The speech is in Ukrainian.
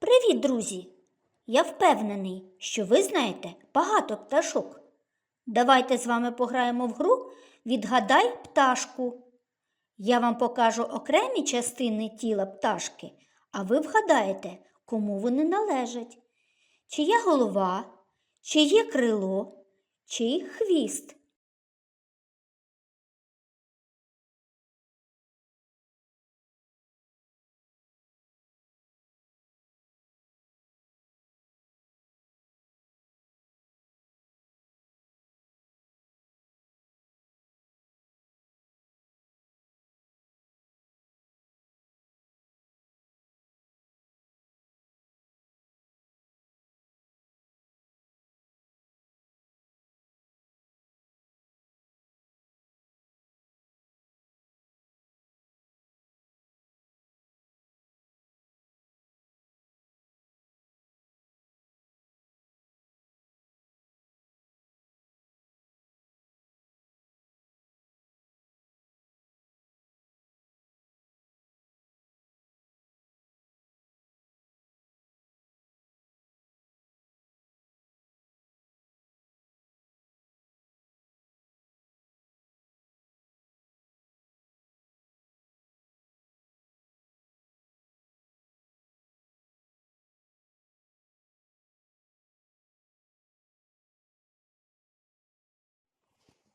Привіт, друзі! Я впевнений, що ви знаєте багато пташок. Давайте з вами пограємо в гру Відгадай пташку. Я вам покажу окремі частини тіла пташки, а ви вгадаєте, кому вони належать. Чия голова, чиє крило, чий хвіст.